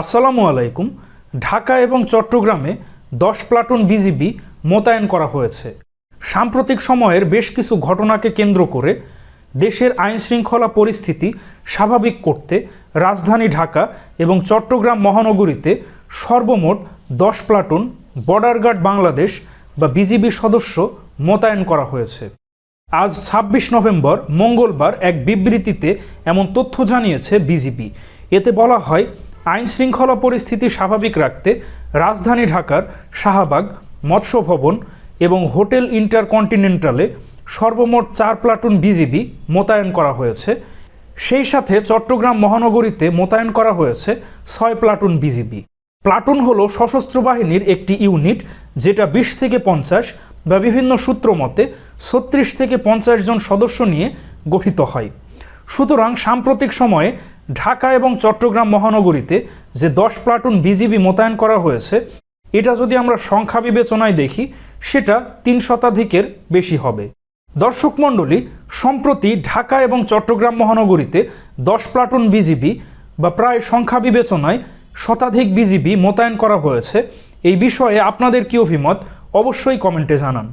আসসালামু আলাইকুম। ঢাকা এবং চট্টগ্রামে দশ প্লাটুন বিজিবি মোতায়েন করা হয়েছে। সাম্প্রতিক সময়ের বেশ কিছু ঘটনাকে কেন্দ্র করে দেশের আইন শৃঙ্খলা পরিস্থিতি স্বাভাবিক করতে রাজধানী ঢাকা এবং চট্টগ্রাম মহানগরীতে সর্বমোট দশ প্লাটুন বর্ডার গার্ড বাংলাদেশ বা বিজিবি সদস্য মোতায়েন করা হয়েছে। আজ ছাব্বিশ নভেম্বর, মঙ্গলবার এক বিবৃতিতে এমন তথ্য জানিয়েছে বিজিবি। এতে বলা হয় আইন শৃঙ্খলা পরিস্থিতি স্বাভাবিক রাখতে রাজধানী ঢাকার শাহবাগ মৎস্য ভবন এবং হোটেল ইন্টারকন্টিনেন্টালে সর্বমোট চার প্লাটুন বিজিবি মোতায়েন করা হয়েছে। সেই সাথে চট্টগ্রাম মহানগরীতে মোতায়েন করা হয়েছে ছয় প্লাটুন বিজিবি। প্লাটুন হলো সশস্ত্র বাহিনীর একটি ইউনিট, যেটা বিশ থেকে পঞ্চাশ বা বিভিন্ন সূত্র মতে ছত্রিশ থেকে পঞ্চাশ জন সদস্য নিয়ে গঠিত হয়। সুতরাং সাম্প্রতিক সময়ে ঢাকা এবং চট্টগ্রাম মহানগরীতে যে দশ প্লাটুন বিজিবি মোতায়েন করা হয়েছে, এটা যদি আমরা সংখ্যা বিবেচনায় দেখি, সেটা তিন শতাধিকের বেশি হবে। দর্শক মণ্ডলী, সম্প্রতি ঢাকা এবং চট্টগ্রাম মহানগরীতে দশ প্লাটুন বিজিবি বা প্রায় সংখ্যা বিবেচনায় শতাধিক বিজিবি মোতায়েন করা হয়েছে। এই বিষয়ে আপনাদের কি অভিমত? অবশ্যই কমেন্টে জানান।